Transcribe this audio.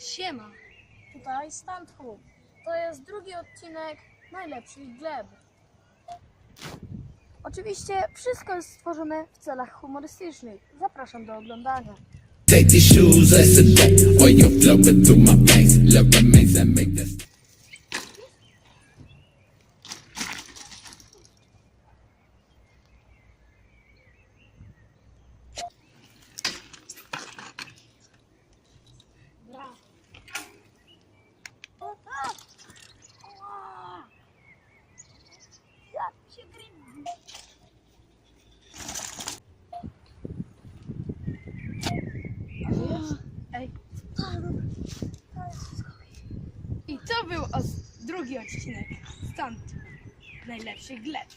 Siema. Tutaj Stunthoop. To jest drugi odcinek najlepszych gleb. Oczywiście wszystko jest stworzone w celach humorystycznych. Zapraszam do oglądania. Take these shoes, my. Love remains i to był drugi odcinek. Stąd najlepszych gleb.